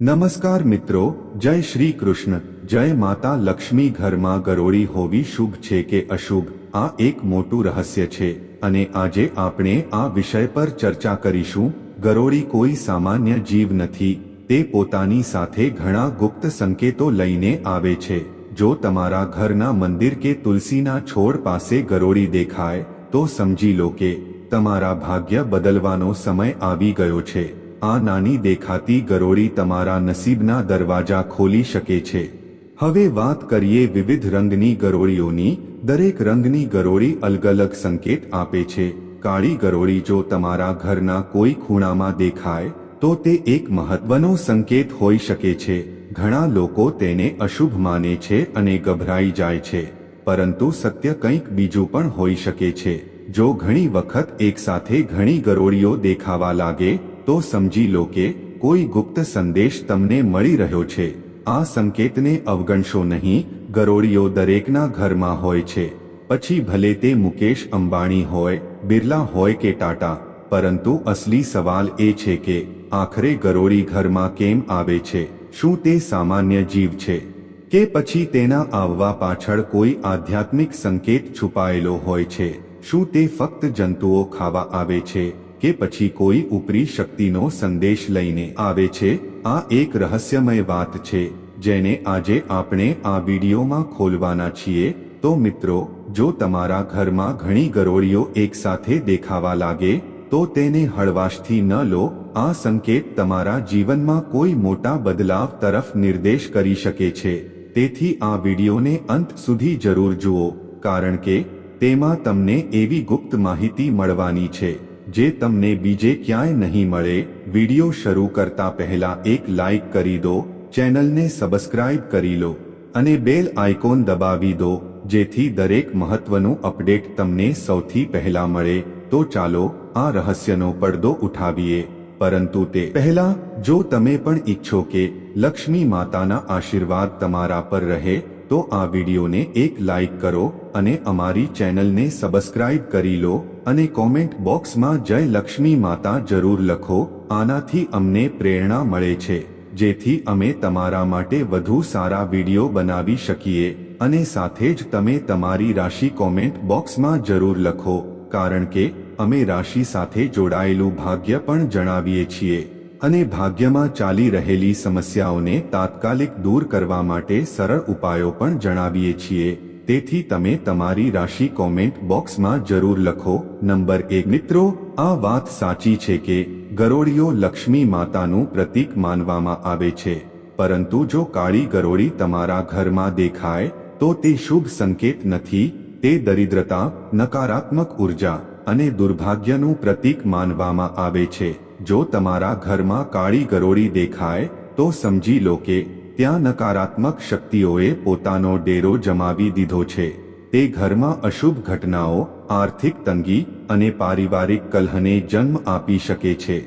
નમસ્કાર મિત્રો, જય શ્રી કૃષ્ણ. જય માતા લક્ષ્મી ઘરમાં ગરોળી હોવી શુભ છે કે અશુભ? આ એક મોટું રહસ્ય છે અને આજે આપણે આ વિષય પર ચર્ચા કરીશું. ગરોળી કોઈ સામાન્ય જીવ નથી, તે પોતાની સાથે ઘણા ગુપ્ત સંકેતો લઈને આવે છે. જો તમારા ઘરના મંદિર કે તુલસીના છોડ પાસે ગરોળી દેખાય, તો સમજી લો કે તમારા ભાગ્ય બદલવાનો સમય આવી ગયો છે. આ નાની દેખાતી ગરોળી તમારા નસીબના દરવાજા ખોલી શકે છે. હવે વાત કરીએ વિવિધ રંગની ગરોળીઓની. દરેક રંગની ગરોળી અલગ અલગ સંકેત આપે છે. કાળી ગરોળી જો તમારા ઘરના કોઈ ખૂણામાં દેખાય, તો તે એક મહત્વનો સંકેત હોઈ શકે છે. ઘણા લોકો તેને અશુભ માને છે અને ગભરાઈ જાય છે. પરંતુ સત્ય કંઈક બીજું પણ હોઈ શકે છે. જો ઘણી વખત એકસાથે ઘણી ગરોળીઓ દેખાવા લાગે તો સમજી લો કે કોઈ ગુપ્ત સંદેશ તમને મળી રહ્યો છે. આ સંકેતને અવગણશો નહીં, ગરોળીઓ દરેકના ઘરમાં હોય છે. પછી ભલે તે મુકેશ અંબાણી હોય, બિરલા હોય કે ટાટા, પરંતુ અસલી સવાલ એ છે કે, આખરે ગરોળી ઘરમાં કેમ આવે છે? શું તે સામાન્ય જીવ છે? કે પછી તેના આવવા પાછળ કોઈ આધ્યાત્મિક સંકેત છુપાયેલો હોય છે? શું તે ફક્ત જંતુઓ ખાવા આવે છે? કે પછી કોઈ ઉપરી શક્તિનો સંદેશ લઈને આવે છે? આ એક રહસ્યમય વાત છે, જેને આજે આપણે આ વિડીયોમાં ખોલવાના છીએ. તો મિત્રો, જો તમારા ઘરમાં ઘણી ગરોળીઓ એકસાથે દેખાવા લાગે, તો તેને હળવાશથી ન લો. આ સંકેત તમારા જીવનમાં કોઈ મોટા બદલાવ તરફ નિર્દેશ કરી શકે છે. તેથી આ વિડીયોને અંત સુધી જરૂર જુઓ, કારણ કે તેમાં તમને એવી ગુપ્ત માહિતી મળવાની છે. જે તમને બીજે ક્યાંય નહીં મળે, વિડિયો શરૂ કરતા પહેલા એક લાઇક કરી દો, ચેનલને સબસ્ક્રાઇબ કરી લો, અને બેલ આઇકોન દબાવી દો, જેથી દરેક મહત્વનું અપડેટ તમને સૌથી પહેલા મળે. તો ચાલો, આ રહસ્યનો પડદો ઉઠાવીએ. પરંતુ તે પહેલા, જો તમે પણ ઈચ્છો કે લક્ષ્મી માતાના આશીર્વાદ તમારા પર રહે તો આ વિડીયોને એક લાઇક કરો અને અમારી ચેનલને સબસ્ક્રાઇબ કરી લો અને કોમેન્ટ બોક્સમાં જય લક્ષ્મી માતા જરૂર લખો. આનાથી અમને પ્રેરણા મળે છે. જેથી અમે તમારા માટે વધુ સારા વીડિયો બનાવી શકીએ અને સાથે જ તમે તમારી રાશિ કોમેન્ટ બોક્સમાં જરૂર લખો. કારણ કે અમે રાશિ સાથે જોડાયેલું ભાગ્ય પણ જણાવીએ છીએ. અને ભાગ્યમાં ચાલી રહેલી સમસ્યાઓને તાત્કાલિક દૂર કરવા માટે સરળ ઉપાયો પણ જણાવીએ છીએ. તેથી તમે તમારી રાશિ કોમેન્ટ બોક્સમાં જરૂર લખો, નંબર એક, મિત્રો, આ વાત સાચી છે કે ગરોળીઓ લક્ષ્મી માતાનું પ્રતીક માનવામાં આવે છે. પરંતુ જો કાળી ગરોળી તમારા ઘરમાં દેખાય, તો તે શુભ સંકેત નથી. તે દરિદ્રતા, નકારાત્મક ઊર્જા અને દુર્ભાગ્યનું પ્રતીક માનવામાં આવે છે. જો તમારા ઘરમાં કાળી ગરોળી દેખાય, તો સમજી લો કે ત્યાં નકારાત્મક શક્તિઓએ પોતાનો ડેરો જમાવી દીધો છે. તે ઘરમાં અશુભ ઘટનાઓ, આર્થિક તંગી અને પારિવારિક કલહને જન્મ આપી શકે છે.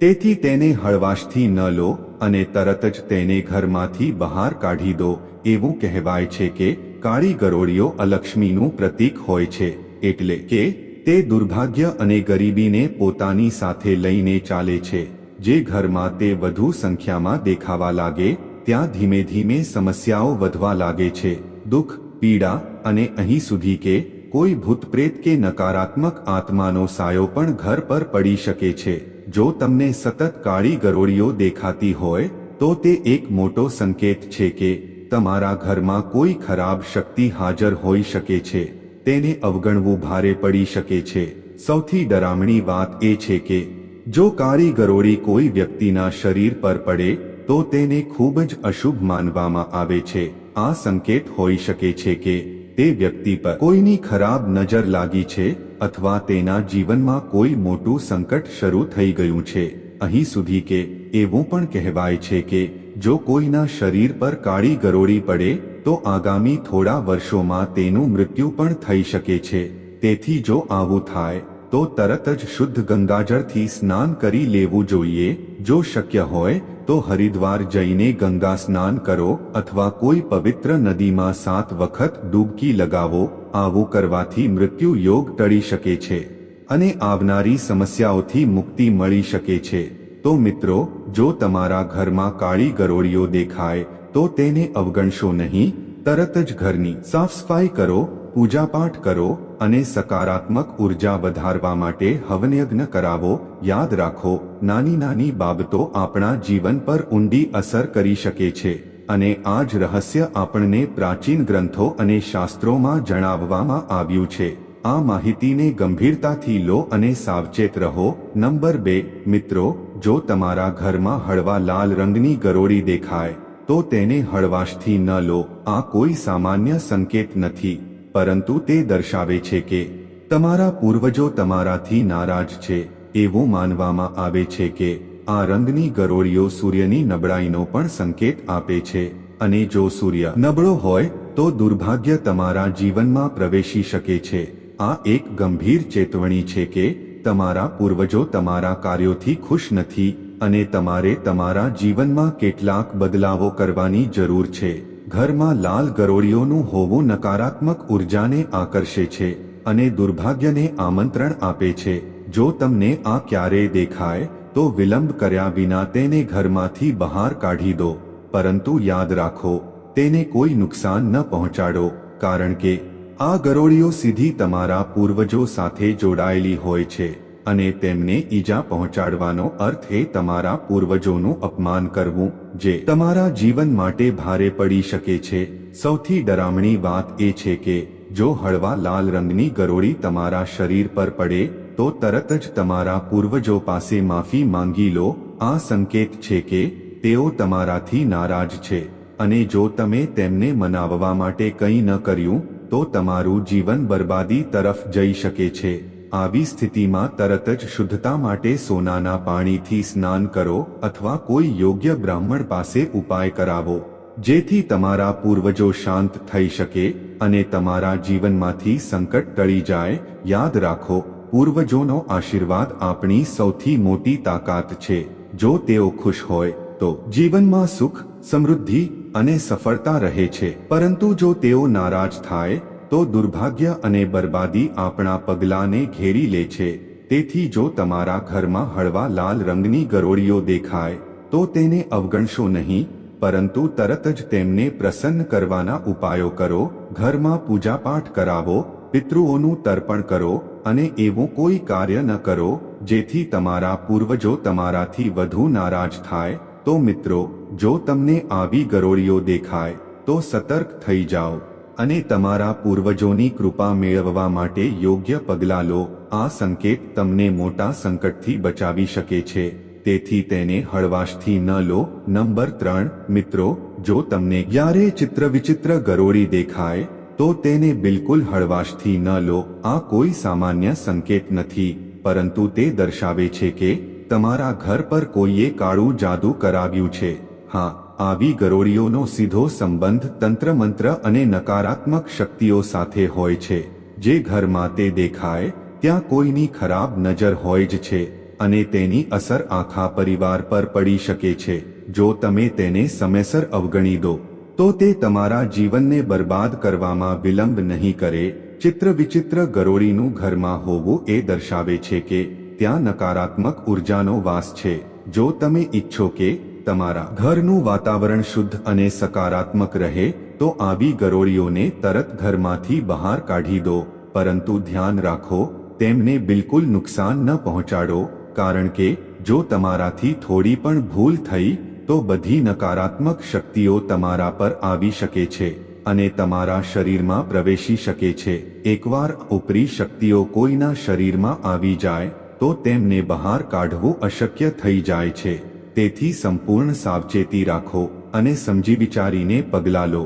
તેથી તેને હળવાશથી ન લો અને તરત જ તેને ઘરમાંથી બહાર કાઢી દો. એવું કહેવાય છે કે કાળી ગરોળીઓ અલક્ષ્મીનું પ્રતીક હોય છે, એટલે કે તે દુર્ભાગ્ય અને ગરીબીને પોતાની સાથે લઈને ચાલે છે. જે ઘરમાં તે વધુ સંખ્યામાં દેખાવા લાગે, ત્યાં ધીમે ધીમે સમસ્યાઓ વધવા લાગે છે. દુઃખ, પીડા અને અહીં સુધી કે કોઈ ભૂતપ્રેત કે નકારાત્મક આત્માનો સાયો પણ ઘર પર પડી શકે છે. જો તમને સતત કાળી ગરોળીઓ દેખાતી હોય, તો તે એક મોટો સંકેત છે કે તમારા ઘરમાં કોઈ ખરાબ શક્તિ હાજર હોઈ શકે છે. તેને અવગણવું ભારે પડી શકે છે. સૌથી ડરામણી વાત એ છે કે, જો કાળી ગરોળી કોઈ વ્યક્તિના શરીર પર પડે, તો તેને ખૂબ જ અશુભ માનવામાં આવે છે. આ સંકેત હોઈ શકે છે કે, તે વ્યક્તિ પર કોઈની ખરાબ નજર લાગી છે, અથવા તેના જીવનમાં કોઈ મોટું સંકટ શરૂ થઈ ગયું છે. અહીં સુધી કે, એવું પણ કહેવાય છે કે, જો કોઈના શરીર પર કાળી ગરોળી પડે તો આગામી થોડા વર્ષોમાં તેનું મૃત્યુ પણ થઈ શકે છે. તેથી જો આવું થાય, તો તરત જ શુદ્ધ ગંગાજળથી સ્નાન કરી લેવું જોઈએ. જો શક્ય હોય, તો હરિદ્વાર જઈને ગંગા સ્નાન કરો અથવા કોઈ પવિત્ર નદીમાં સાત વખત ડૂબકી લગાવો. આવું કરવાથી મૃત્યુ યોગ ટળી શકે છે અને આવનારી સમસ્યાઓથી મુક્તિ મળી શકે છે. તો મિત્રો, જો તમારા ઘરમાં કાળી ગરોળીઓ દેખાય તો તેને અવગણશો નહીં, તરત જ ઘરની સાફ સફાઈ કરો, પૂજાપાઠ કરો અને સકારાત્મક ઊર્જા વધારવા માટે હવનયજ્ઞ કરાવો. યાદ રાખો, નાની નાની બાબતો આપણા જીવન પર ઊંડી અસર કરી શકે છે અને આ જ રહસ્ય આપણને પ્રાચીન ગ્રંથો અને શાસ્ત્રોમાં જણાવવામાં આવ્યું છે. આ માહિતીને ગંભીરતાથી લો અને સાવચેત રહો. નંબર બે, મિત્રો, જો તમારા ઘરમાં હળવા લાલ રંગની ગરોળી દેખાય તો તેને હળવાશથી ન લો, આ કોઈ સામાન્ય સંકેત નથી, પરંતુ તે દર્શાવે છે કે, તમારા પૂર્વજો તમારાથી નારાજ છે, એવું માનવામાં આવે છે કે, આ રંગની ગરોળીઓ સૂર્યની નબળાઈનો પણ સંકેત આપે છે, અને જો સૂર્ય નબળો હોય, તો દુર્ભાગ્ય તમારા જીવનમાં પ્રવેશી શકે છે, આ એક ગંભીર ચેતવણી છે કે, તમારા પૂર્વજો તમારા કાર્યોથી ખુશ નથી અને તમારે તમારા જીવનમાં કેટલાક બદલાવો કરવાની જરૂર છે. ઘરમાં લાલ ગરોળીઓનું હોવું નકારાત્મક ઉર્જાને આકર્ષે છે અને દુર્ભાગ્યને આમંત્રણ આપે છે. જો તમને આ ક્યારેય દેખાય, તો વિલંબ કર્યા વિના તેને ઘરમાંથી બહાર કાઢી દો. પરંતુ યાદ રાખો, તેને કોઈ નુકસાન ન પહોંચાડો, કારણ કે આ ગરોળીઓ સીધી તમારા પૂર્વજો સાથે જોડાયેલી હોય છે. અને તેમને ઈજા પહોંચાડવાનો અર્થ એ તમારા પૂર્વજોનું અપમાન કરવું, જે તમારા જીવન માટે ભારે પડી શકે છે. સૌથી ડરામણી વાત એ છે કે, જો હળવા લાલ રંગની ગરોળી તમારા શરીર પર પડે, તો તરત જ તમારા પૂર્વજો પાસે માફી માંગી લો. આ સંકેત છે કે, તેઓ તમારાથી નારાજ છે, અને જો તમે તેમને મનાવવા માટે કંઈ ન કર્યું, તો તમારું જીવન બરબાદી તરફ જઈ શકે છે. આવી સ્થિતિમાં તરત જ શુદ્ધતા માટે સોનાના પાણીથી સ્નાન કરો અથવા કોઈ યોગ્ય બ્રાહ્મણ પાસે ઉપાય કરાવો, જેથી તમારા પૂર્વજો શાંત થઈ શકે અને તમારા જીવનમાંથી સંકટ ટળી જાય. યાદ રાખો, પૂર્વજોનો આશીર્વાદ આપણી સૌથી મોટી તાકાત છે. જો તેઓ ખુશ હોય, તો જીવનમાં સુખ, સમૃદ્ધિ અને સફળતા રહે છે. પરંતુ જો તેઓ નારાજ થાય તો દુર્ભાગ્ય અને બરબાદી આપણા પગલાંને ઘેરી લે છે. તેથી જો તમારા ઘરમાં હળવા લાલ રંગની ગરોળીઓ દેખાય, તો તેને અવગણશો નહીં, પરંતુ તરત જ તેમને પ્રસન્ન કરવાના ઉપાયો કરો, ઘરમાં પૂજાપાઠ કરાવો, પિતૃઓનું તર્પણ કરો, અને એવું કોઈ કાર્ય ન કરો, જેથી તમારા પૂર્વજો તમારાથી વધુ નારાજ થાય. તો મિત્રો, જો તમને આવી ગરોળીઓ દેખાય, તો સતર્ક થઈ જાઓ. અને તમારા પૂર્વજોની કૃપા મેળવવા માટે યોગ્ય પગલાં લો. આ સંકેત તમને મોટા સંકટથી બચાવી શકે છે. તેથી તેને હળવાશથી ન લો. નંબર ત્રણ, મિત્રો, જો તમને ક્યારે ચિત્ર વિચિત્ર ગરોળી દેખાય, તો તેને બિલકુલ હળવાશથી ન લો. આ કોઈ સામાન્ય સંકેત નથી, પરંતુ તે દર્શાવે છે કે તમારા ઘર પર કોઈએ કાળું જાદુ કરાવ્યું છે. હા આવી ગરોળીઓનો સીધો સંબંધ તંત્ર મંત્ર અને નકારાત્મક શક્તિઓ સાથે હોય છે. જે ઘરમાં તે દેખાય, ત્યાં કોઈની ખરાબ નજર હોય જ છે અને તેની અસર આખા પરિવાર પર પડી શકે છે. જો તમે તેને સમયસર અવગણી દો, તો તે તમારા જીવનને બરબાદ કરવામાં વિલંબ નહીં કરે. ચિત્ર વિચિત્ર ગરોળીનું ઘરમાં હોવું એ દર્શાવે છે કે ત્યાં નકારાત્મક ઉર્જાનો વાસ છે. જો તમે ઈચ્છો કે તમારા ઘરનું વાતાવરણ શુદ્ધ અને સકારાત્મક રહે, તો આવી ગરોળીઓને તરત ઘરમાંથી બહાર કાઢી દો. પરંતુ ધ્યાન રાખો, તેમને બિલકુલ નુકસાન ન પહોંચાડો, કારણ કે, જો તમારાથી થોડી પણ ભૂલ થઈ, તો બધી નકારાત્મક શક્તિઓ તમારા પર આવી શકે છે, અને તમારા શરીરમાં પ્રવેશી શકે છે. એકવાર ઉપરી શક્તિઓ કોઈના શરીરમાં આવી જાય, તો તેમને બહાર કાઢવું અશક્ય થઈ જાય છે. તેથી સંપૂર્ણ સાવચેતી રાખો અને સમજી વિચારીને પગલાં લો.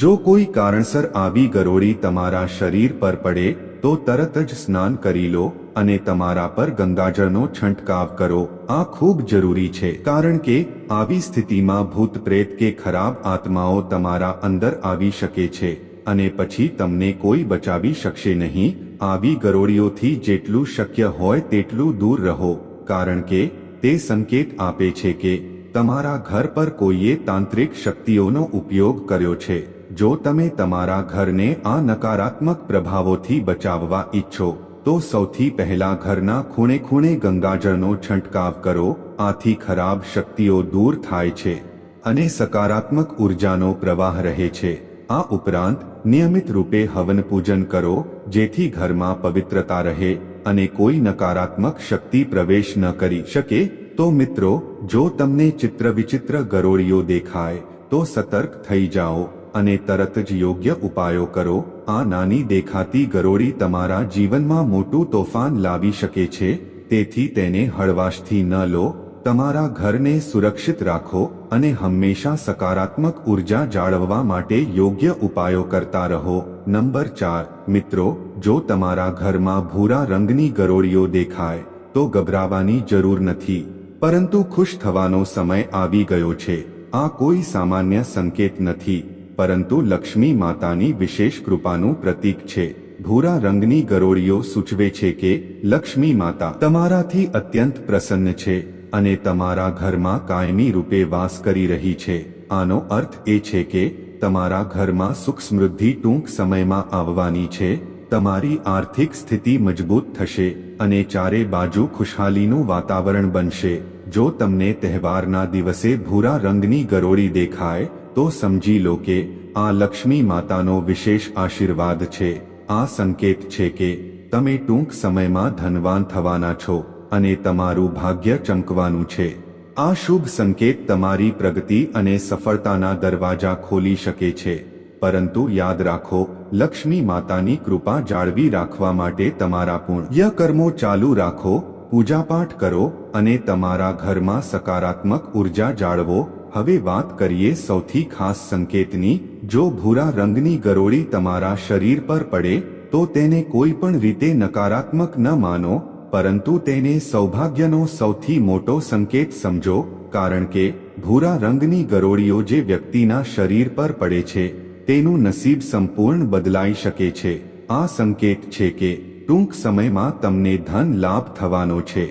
જો કોઈ કારણસર આવી ગરોળી તમારા શરીર પર પડે, તો તરત જ સ્નાન કરી લો અને તમારા પર ગંગાજળનો છંટકાવ કરો. આ ખૂબ જરૂરી છે કારણ કે આવી સ્થિતિમાં ભૂત પ્રેત કે ખરાબ આત્માઓ તમારા અંદર આવી શકે છે અને પછી તમને કોઈ બચાવી શકશે નહીં. આવી ગરોળીઓથી જેટલું શક્ય હોય તેટલું દૂર રહો, કારણ કે તે સંકેત આપે છે કે તમારા ઘર પર કોઈએ તાંત્રિક શક્તિઓનો ઉપયોગ કર્યો છે. જો તમે તમારા ઘરને આ નકારાત્મક પ્રભાવોથી બચાવવા ઈચ્છો, તો સૌથી પહેલા ઘરના ખૂણે ખૂણે ગંગાજળનો છંટકાવ કરો. આથી ખરાબ શક્તિઓ દૂર થાય છે અને સકારાત્મક ઉર્જાનો પ્રવાહ રહે છે. આ ઉપરાંત, નિયમિત રૂપે હવન પૂજન કરો, જેથી ઘરમાં પવિત્રતા રહે અને કોઈ નકારાત્મક શક્તિ પ્રવેશ ન કરી શકે, તો મિત્રો, જો તમને ચિત્ર વિચિત્ર ગરોળીઓ દેખાય, તો સતર્ક થઈ જાઓ અને તરત જ યોગ્ય ઉપાયો કરો. આ નાની દેખાતી ગરોળી તમારા જીવનમાં મોટું તોફાન લાવી શકે છે, તેથી તેને હળવાશથી ન લો. તમારા ઘરને સુરક્ષિત રાખો અને હંમેશા સકારાત્મક ઊર્જા જાળવવા માટે યોગ્ય ઉપાયો કરતા રહો. નંબર ચાર, મિત્રો, જો તમારા ઘરમાં ભૂરા રંગની ગરોળીઓ દેખાય, તો ગભરાવાની જરૂર નથી. પરંતુ ખુશ થવાનો સમય આવી ગયો છે. આ કોઈ સામાન્ય સંકેત નથી. પરંતુ લક્ષ્મી માતાની વિશેષ કૃપાનું પ્રતીક છે. ભૂરા રંગની ગરોળીઓ સૂચવે છે કે, લક્ષ્મી માતા, તમારાથી અત્યંત પ્રસન્ન છે અને તમારા ઘરમાં કાયમી રૂપે વાસ કરી રહી છે. આનો અર્થ એ છે કે તમારા ઘરમાં સુખ સમૃદ્ધિ ટૂંક સમયમાં આવવાની છે, તમારી આર્થિક સ્થિતિ મજબૂત થશે અને ચારે બાજુ ખુશહાલીનું વાતાવરણ બનશે. જો તમને તહેવારના દિવસે ભૂરા રંગની ગરોળી દેખાય, તો સમજી લો કે આ લક્ષ્મી માતાનો વિશેષ આશીર્વાદ છે. આ સંકેત છે કે તમે ટૂંક સમયમાં ધનવાન થવાના છો અને તમારું ભાગ્ય ચમકવાનું છે. આ શુભ સંકેત તમારી પ્રગતિ અને સફળતાના દરવાજા ખોલી શકે છે. પરંતુ યાદ રાખો, લક્ષ્મી માતાની કૃપા જાળવી રાખવા માટે તમારા પૂર્ણ કર્મો ચાલુ રાખો, પૂજાપાઠ કરો અને તમારા ઘરમાં સકારાત્મક ઊર્જા જાળવો. હવે વાત કરીએ સૌથી ખાસ સંકેતની, જો ભૂરા રંગની ગરોળી તમારા શરીર પર પડે, તો તેને કોઈ પણ રીતે નકારાત્મક ન માનો પરંતુ તેને સૌભાગ્યનો સૌથી મોટો સંકેત સમજો, કારણ કે ભૂરા રંગની ગરોળીઓ જે વ્યક્તિના શરીર પર પડે છે, તેનું નસીબ સંપૂર્ણ બદલાઈ શકે છે. આ સંકેત છે કે ટૂંક સમયમાં તમને ધન લાભ થવાનો છે,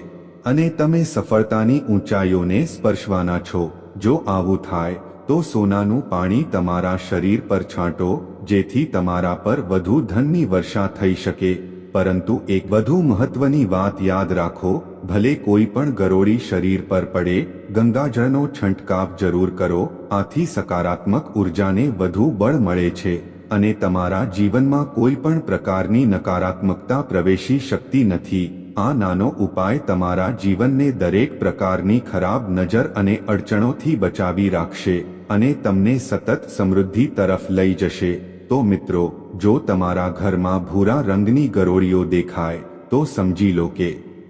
અને તમે સફળતાની ઊંચાઈઓને સ્પર્શવાના છો. જો આવું થાય, તો સોનાનું પાણી તમારા શરીર પર છાંટો, જેથી તમારા પર વધુ ધનની વર્ષા થઈ શકે. પરંતુ એક વધુ મહત્વની વાત યાદ રાખો, ભલે કોઈ પણ ગરોળી શરીર પર પડે, ગંગાજળનો છંટકાવ જરૂર કરો, આથી સકારાત્મક ઉર્જાને વધુ બળ મળે છે, અને તમારા જીવનમાં કોઈ પણ પ્રકારની નકારાત્મકતા પ્રવેશી શકતી નથી, આ નાનો ઉપાય તમારા જીવનને દરેક પ્રકારની ખરાબ નજર અને અડચણોથી બચાવી રાખશે, અને તમને સતત સમૃદ્ધિ તરફ લઈ જશે, તો મિત્રો જો તમારા ઘરમાં ભૂરા રંગની ગરોળીઓ દેખાય, તો સમજી લો કે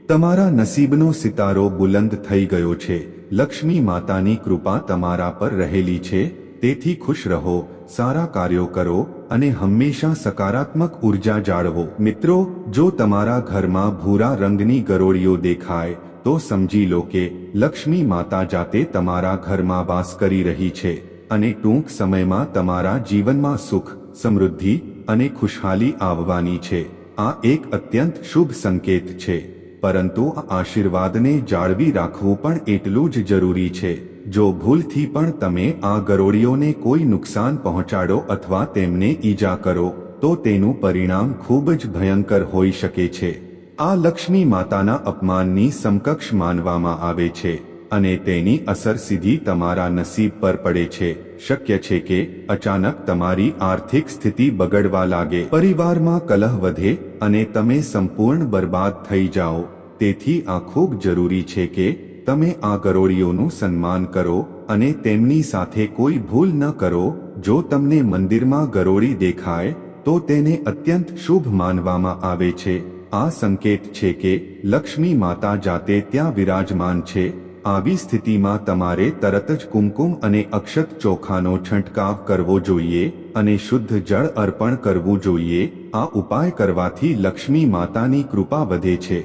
તમારા નસીબનો સિતારો બુલંદ થઈ ગયો છે. લક્ષ્મી માતાની કૃપા તમારા પર રહેલી છે. તેથી ખુશ રહો, સારા કાર્યો કરો અને હંમેશા સકારાત્મક ઊર્જા જાળવો. મિત્રો, જો તમારા ઘરમાં ભૂરા રંગની ગરોળીઓ દેખાય, તો સમજી લો કે લક્ષ્મી માતા જાતે તમારા ઘરમાં વાસ કરી રહી છે અને ટૂંક સમયમાં તમારા જીવનમાં સુખ, સમૃદ્ધિ અને ખુશહાલી આવવાની છે. આ એક અત્યંત શુભ સંકેત છે. પરંતુ આ આશીર્વાદને જાળવી રાખવું પણ એટલું જ જરૂરી છે. જો ભૂલથી પણ તમે આ ગરોળીઓને કોઈ નુકસાન પહોંચાડો અથવા તેમને ઈજા કરો, તો તેનું પરિણામ ખૂબ જ ભયંકર હોઈ શકે છે. આ લક્ષ્મી માતાના અપમાનની સમકક્ષ માનવામાં આવે છે અને તેની અસર સીધી તમારા નસીબ પર પડે છે. શક્ય છે કે અચાનક તમારી આર્થિક સ્થિતિ બગડવા લાગે. પરિવારમાં કલહ વધે અને તમે સંપૂર્ણ બરબાદ થઈ જાઓ. તેથી આ ખૂબ જરૂરી છે કે તમે આ ગરોળીઓનું સન્માન કરો અને તેમની સાથે કોઈ ભૂલ ન કરો. જો તમને મંદિરમાં ગરોળી દેખાય, તો તેને અત્યંત શુભ માનવામાં આવે છે. આ સંકેત છે કે લક્ષ્મી માતા જાતે ત્યાં વિરાજમાન છે. આવી સ્થિતિમાં તમારે તરત જ કુમકુમ અને અક્ષત ચોખાનો છંટકાવ કરવો જોઈએ અને શુદ્ધ જળ અર્પણ કરવું જોઈએ. આ ઉપાય કરવાથી લક્ષ્મી માતાની કૃપા વધે છે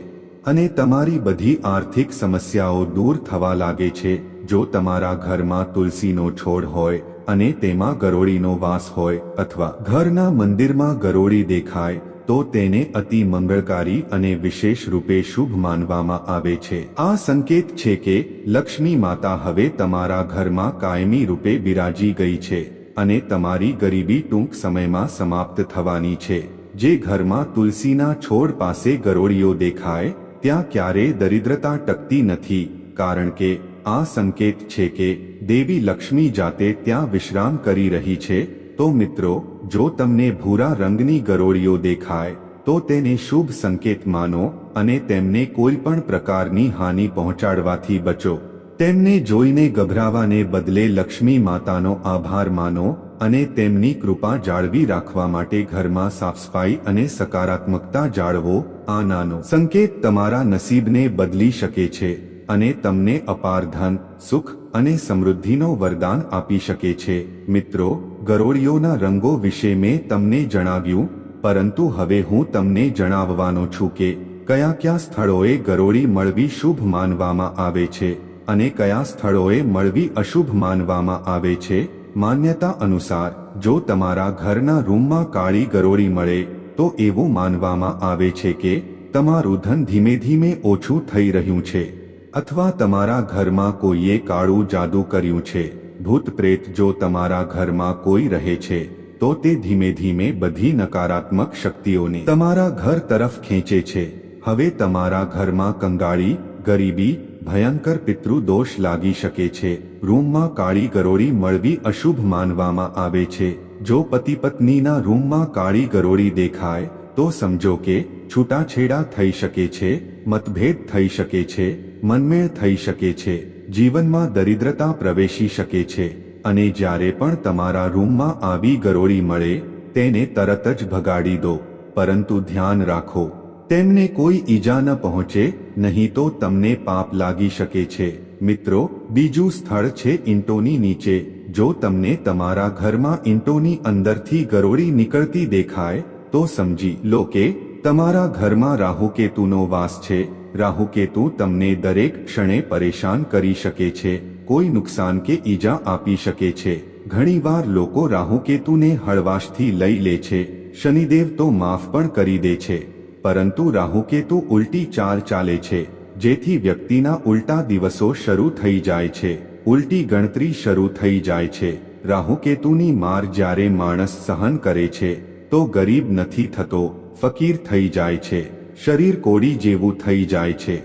અને તમારી બધી આર્થિક સમસ્યાઓ દૂર થવા લાગે છે. જો તમારા ઘરમાં તુલસીનો છોડ હોય અને તેમાં ગરોળીનો વાસ હોય અથવા ઘરના મંદિરમાં ગરોળી દેખાય તો તેને અતિ મંગળકારી અને વિશેષ રૂપે શુભ માનવામાં આવે છે. આ સંકેત છે કે, લક્ષ્મી માતા હવે તમારા ઘરમાં કાયમી રૂપે બિરાજી ગઈ છે અને તમારી ગરીબી ટૂંક સમયમાં સમાપ્ત થવાની છે. જે ઘરમાં તુલસીના છોડ પાસે ગરોળીઓ દેખાય, ત્યાં ક્યારેય દરિદ્રતા ટકતી નથી, કારણ કે, આ સંકેત છે કે, દેવી લક્ષ્મી જાતે ત્યાં વિશ્રામ કરી રહી છે તો મિત્રો, જો તમને ભૂરા રંગની ગરોળીઓ દેખાય, તો તેને શુભ સંકેત માનો અને તેમને કોઈ પણ પ્રકારની હાનિ પહોંચાડવાથી બચો. તેમને જોઈને ગભરાવાને બદલે લક્ષ્મી માતાનો આભાર માનો અને તેમની કૃપા જાળવી રાખવા માટે ઘરમાં સાફસફાઈ અને સકારાત્મકતા જાળવો, આ નાનો સંકેત તમારા નસીબને બદલી શકે છે અને તમને અપાર ધન, સુખ અને સમૃદ્ધિનો વરદાન આપી શકે છે. મિત્રો ગરોળીઓના રંગો વિશે મેં તમને જણાવ્યું, પરંતુ હવે હું તમને જણાવવાનો છું કે કયા કયા સ્થળોએ ગરોળી મળવી શુભ માનવામાં આવે છે અને કયા સ્થળોએ મળવી અશુભ માનવામાં આવે છે. માન્યતા અનુસાર, જો તમારા ઘરના રૂમમાં કાળી ગરોળી મળે, તો એવું માનવામાં આવે છે કે તમારું ધન ધીમે ધીમે ઓછું થઈ રહ્યું છે, અથવા તમારા ઘરમાં કોઈએ કાળું જાદુ કર્યું છે. ભૂત પ્રેત જો તમારા ઘરમાં કોઈ રહે છે, તો તે ધીમે ધીમે બધી નકારાત્મક શક્તિઓને તમારા ઘર તરફ ખેંચે છે. હવે તમારા ઘરમાં કંગાળી, ગરીબી, ભયંકર પિતૃદોષ લાગી શકે છે. રૂમમાં કાળી ગરોળી મળવી અશુભ માનવામાં આવે છે. જો પતિ પત્નીના રૂમમાં કાળી ગરોળી દેખાય, તો સમજો કે છૂટાછેડા થઈ શકે છે, મતભેદ થઈ શકે છે, મનમેળ થઈ શકે છે. જીવનમાં દરિદ્રતા પ્રવેશી શકે છે અને જ્યારે પણ તમારા રૂમમાં આવી ગરોળી મળે, તેને તરત જ ભગાડી દો. પરંતુ ધ્યાન રાખો, તેમને કોઈ ઈજા ન પહોંચે, નહીં તો તમને પાપ લાગી શકે છે. મિત્રો, બીજું સ્થળ છે ઈંટોની નીચે. જો તમને તમારા ઘરમાં ઈંટોની અંદરથી ગરોળી નીકળતી દેખાય, તો સમજી લો કે તમારા ઘરમાં રાહુકેતુનો વાસ છે. રાહુકેતુ તમને દરેક ક્ષણે પરેશાન કરી શકે છે, કોઈ નુકસાન કે ઈજા આપી શકે છે. ઘણીવાર લોકો રાહુકેતુને હળવાશથી લઈ લે છે, શનિદેવ તો માફ પણ કરી દે છે. પરંતુ રાહુકેતુ ઉલટી ચાર ચાલે છે, જેથી વ્યક્તિના ઉલટા દિવસો શરૂ થઈ જાય છે, ઉલટી ગણતરી શરૂ થઈ જાય છે. રાહુકેતુની માર જ્યારે માણસ સહન કરે છે, તો ગરીબ નથી થતો, ફકીર થઈ જાય છે. શરીર કોડી જેવું થઈ જાય છે.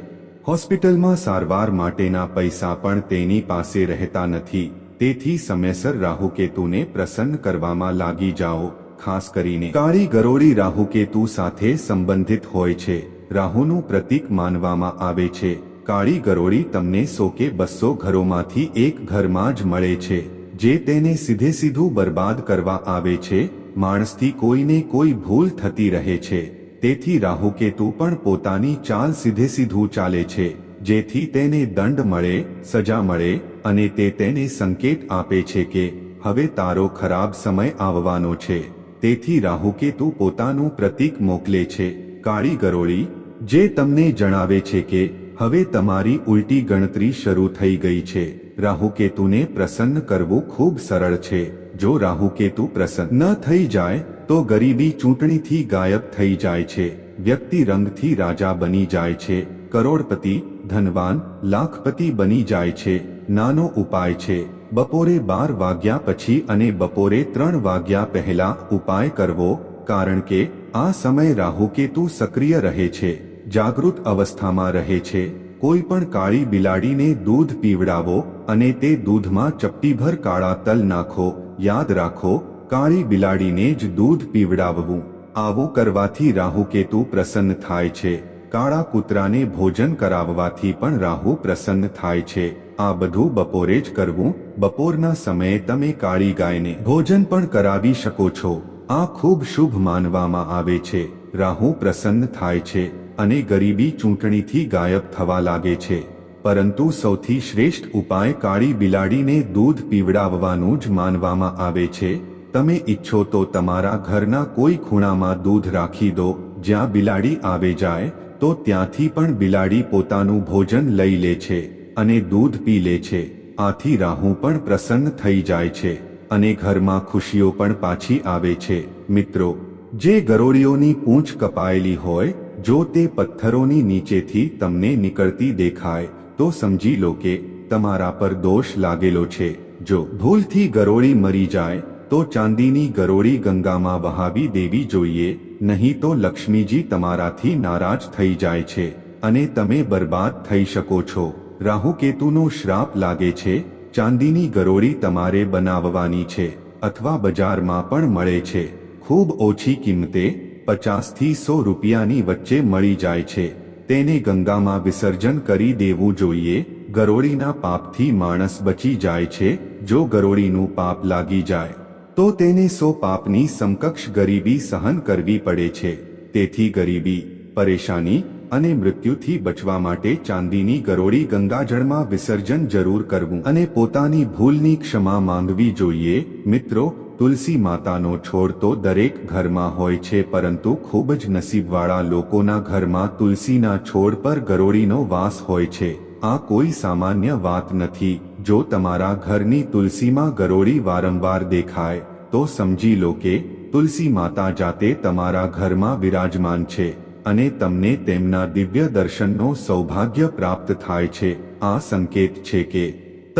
હોસ્પિટલમાં સારવાર માટેના પૈસા પણ તેની પાસે રહેતા નથી. તેથી સમયસર રાહુકેતુને પ્રસન્ન કરવામાં લાગી જાઓ, ખાસ કરીને કાળી ગરોળી રાહુકેતુ સાથે સંબંધિત હોય છે. રાહુનું પ્રતીક માનવામાં આવે છે. કાળી ગરોળી તમને સો કે બસો ઘરોમાંથી એક ઘરમાં જ મળે છે, જે તેને સીધે સીધું બરબાદ કરવા આવે છે. માણસથી કોઈને કોઈ ભૂલ થતી રહે છે. તેથી રાહુકેતુ પણ પોતાની ચાલ સીધે સીધું ચાલે છે, જેથી તેને દંડ મળે, સજા મળે અને તે તેને સંકેત આપે છે કે, હવે તારો ખરાબ સમય આવવાનો છે. તેથી રાહુકેતુ પોતાનું પ્રતીક મોકલે છે, કાળી ગરોળી, જે તમને જણાવે છે કે, હવે તમારી ઉલટી ગણતરી શરૂ થઈ ગઈ છે. રાહુકેતુને પ્રસન્ન કરવું ખૂબ સરળ છે. જો રાહુકેતુ પ્રસન્ન ન થઈ જાય, તો ગરીબી ચૂંટણીથી ગાયબ થઈ જાય છે. વ્યક્તિ રંગથી રાજા બની જાય છે. કરોડપતિ, ધનવાન, લાખપતિ બની જાય છે. નાનો ઉપાય છે. બપોરે બાર વાગ્યા પછી અને બપોરે ત્રણ વાગ્યા પહેલા ઉપાય કરવો, કારણ કે, આ સમય રાહુકેતુ સક્રિય રહે છે. જાગૃત અવસ્થામાં રહે છે. કોઈ પણ કાળી બિલાડીને દૂધ પીવડાવો અને તે દૂધમાં ચપટીભર કાળા તલ નાખો. યાદ રાખો, કાળી બિલાડીને જ દૂધ પીવડાવવું. આવું કરવાથી રાહુકેતુ પ્રસન્ન થાય છે. કાળા કૂતરાને ભોજન કરાવવાથી પણ રાહુ પ્રસન્ન થાય છે. આ બધું બપોરે જ કરવું. બપોરના સમયે તમે કાળી ગાયને ભોજન પણ કરાવી શકો છો. આ ખૂબ શુભ માનવામાં આવે છે. રાહુ પ્રસન્ન થાય છે અને ગરીબી ચૂંટણીથી ગાયબ થવા લાગે છે. પરંતુ સૌથી શ્રેષ્ઠ ઉપાય કાળી બિલાડીને દૂધ પીવડાવવાનું જ માનવામાં આવે છે. તમે ઈચ્છો તો તમારા ઘરના કોઈ ખૂણામાં દૂધ રાખી દો, જ્યાં બિલાડી આવે જાય, તો ત્યાંથી પણ બિલાડી પોતાનું ભોજન લઈ લે છે અને દૂધ પી લે છે. આથી રાહુ પણ પ્રસન્ન થઈ જાય છે અને ઘરમાં ખુશીઓ પણ પાછી આવે છે. મિત્રો, જે ગરોળીઓની પૂંછ કપાયેલી હોય, જો તે પથ્થરોની નીચેથી તમને નીકળતી દેખાય તો સમજી લો કે તમારા પર દોષ લાગેલો છે. જો ભૂલથી ગરોળી મરી જાય, તો ચાંદીની ગરોળી ગંગામાં વહાવી દેવી જોઈએ, નહીં તો લક્ષ્મીજી તમારાથી નારાજ થઈ જાય છે, અને તમે બરબાદ થઈ શકો છો. રાહુકેતુનો શ્રાપ લાગે છે, ચાંદીની ગરોળી તમારે બનાવવાની છે, અથવા બજારમાં પણ મળે છે. ખૂબ ઓછી કિંમતે પચાસથી સો રૂપિયાની વચ્ચે મળી જાય છે. તેને ગંગામાં વિસર્જન કરી દેવું જોઈએ. ગરોળીના પાપથી માણસ બચી જાય છે. જો ગરોળીનું પાપ લાગી જાય, તો તેને સો પાપની સમકક્ષ ગરીબી સહન કરવી પડે છે. તેથી ગરીબી, પરેશાની અને મૃત્યુથી બચવા માટે ચાંદીની ગરોળી ગંગાજળમાં વિસર્જન જરૂર કરવું અને પોતાની ભૂલની ક્ષમા માંગવી જોઈએ. મિત્રો તુલસી માતાનો છોડ તો દરેક ઘરમાં હોય છે, પરંતુ ખૂબ જ નસીબવાળા લોકોના ઘરમાં તુલસીના છોડ પર ગરોળીનો વાસ હોય છે. આ કોઈ સામાન્ય વાત નથી. જો તમારા ઘરની તુલસીમાં ગરોળી વારંવાર દેખાય, તો સમજી લો કે તુલસી માતા જાતે તમારા ઘરમાં વિરાજમાન છે અને તમને તેમના દિવ્ય દર્શનનો સૌભાગ્ય પ્રાપ્ત થાય છે. આ સંકેત છે કે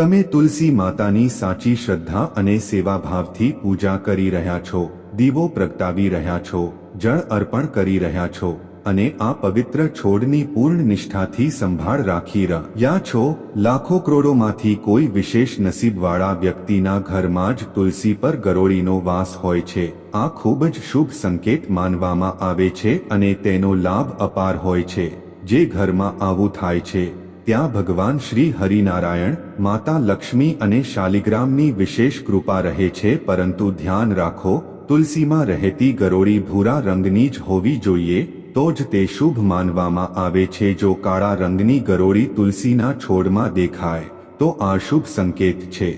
તમે તુલસી માતાની સાચી શ્રદ્ધા અને સેવાભાવથી પૂજા કરી રહ્યા છો, દીવો પ્રગટાવી રહ્યા છો, જળ અર્પણ કરી રહ્યા છો, અને આ પવિત્ર છોડની પૂર્ણ નિષ્ઠાથી સંભાળ રાખી રહ્યા છો, લાખો કરોડોમાંથી કોઈ વિશેષ નસીબવાળા વ્યક્તિના ઘરમાં જ તુલસી પર ગરોળીનો વાસ હોય છે. આ ખૂબ જ શુભ સંકેત માનવામાં આવે છે અને તેનો લાભ અપાર હોય છે, જે ઘરમાં આવું થાય છે. ત્યાં ભગવાન શ્રી હરિનારાયણ, માતા લક્ષ્મી અને શાલિગ્રામની વિશેષ કૃપા રહે છે, પરંતુ ધ્યાન રાખો, તુલસીમાં રહેતી ગરોળી ભૂરા રંગની જ હોવી જોઈએ, તો જ તે શુભ માનવામાં આવે છે. જો કાળા રંગની ગરોળી તુલસીના છોડમાં દેખાય, તો આ શુભ સંકેત છે.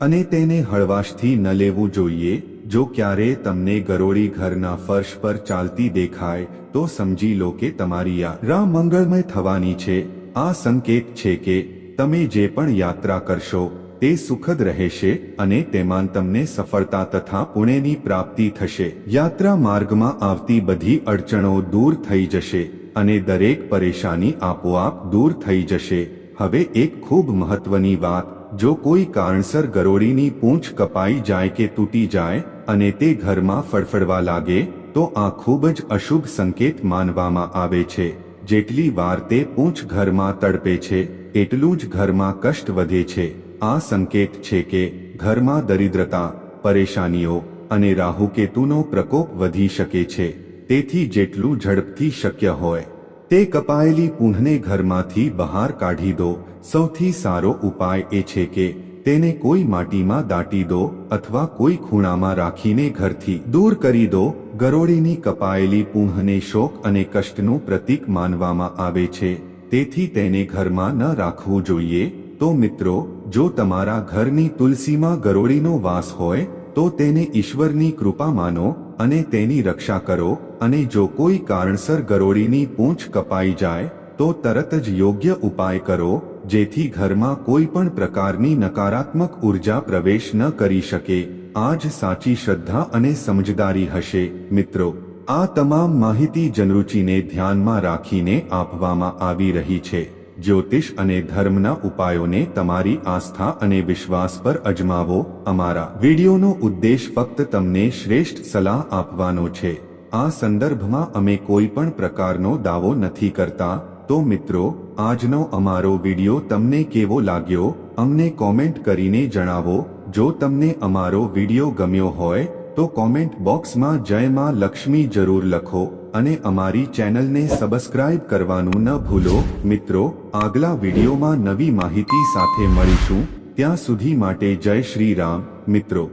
અને તેને હળવાશથી ન લેવું જોઈએ, જો ક્યારે તમને ગરોળી ઘરના ફર્શ પર ચાલતી દેખાય, તો સમજી લો કે તમારી આ રામ મંગળમય થવાની છે. આ સંકેત છે કે તમે જે પણ યાત્રા કરશો, તે સુખદ રહેશે અને તેમાં તમને સફળતા તથા પુણ્યની પ્રાપ્તિ થશે. યાત્રા માર્ગમાં આવતી બધી અડચણો દૂર થઈ જશે અને દરેક પરેશાની આપોઆપ દૂર થઈ જશે. હવે એક ખૂબ મહત્વની વાત, જો કોઈ કારણસર ગરોળીની પૂંછ કપાઈ જાય કે તૂટી જાય અને તે ઘરમાં ફડફડવા લાગે, તો આ ખૂબ જ અશુભ સંકેત માનવામાં આવે છે. જેટલી વાર તે પૂંછ ઘરમાં તડપે છે, એટલું જ ઘરમાં કષ્ટ વધે છે. આ સંકેત છે કે ઘરમાં દરિદ્રતા, પરેશાનીઓ અને રાહુકેતુનો પ્રકોપ વધી શકે છે. તેથી જેટલું ઝડપથી શક્ય હોય, તે કપાયેલી પૂંઢને ઘરમાંથી બહાર કાઢી દો. સૌથી સારો ઉપાય એ છે કે તેને કોઈ માટીમાં દાટી દો અથવા કોઈ ખૂણામાં રાખીને ઘરથી દૂર કરી દો. ગરોળીની કપાયેલી પૂંહને શોક અને કષ્ટનું પ્રતીક માનવામાં આવે છે, તેથી તેને ઘરમાં ન રાખવું જોઈએ. તો મિત્રો, જો તમારા ઘરની તુલસીમાં ગરોળીનો વાસ હોય, તો તેને ઈશ્વરની કૃપા માનો અને તેની રક્ષા કરો અને જો કોઈ કારણસર ગરોળીની પૂંછ કપાઈ જાય, તો તરત જ યોગ્ય ઉપાય કરો, જેથી ઘરમાં કોઈ પણ પ્રકારની નકારાત્મક ઊર્જા પ્રવેશ ન કરી શકે. આ જ સાચી શ્રદ્ધા અને સમજદારી હશે. મિત્રો, આ તમામ માહિતી જનરુચિને ધ્યાનમાં રાખીને આપવામાં આવી રહી છે. જ્યોતિષ અને ધર્મના ઉપાયોને તમારી આસ્થા અને વિશ્વાસ પર અજમાવો. અમારા વિડીયોનો ઉદ્દેશ ફક્ત તમને શ્રેષ્ઠ સલાહ આપવાનો છે. આ સંદર્ભમાં અમે કોઈ પણ પ્રકારનો દાવો નથી કરતા. તો મિત્રો, આજનો અમારો વીડિયો તમને કેવો લાગ્યો? અમને કોમેન્ટ કરીને જણાવો. જો તમને અમારો વીડિયો ગમ્યો હોય, તો કોમેન્ટ બોક્સમાં જય માં લક્ષ્મી જરૂર લખો અને અમારી ચેનલને સબસ્ક્રાઇબ કરવાનું ન ભૂલો. મિત્રો, આગલા વિડીયોમાં નવી માહિતી સાથે મળીશું. ત્યાં સુધી માટે જય શ્રી રામ. મિત્રો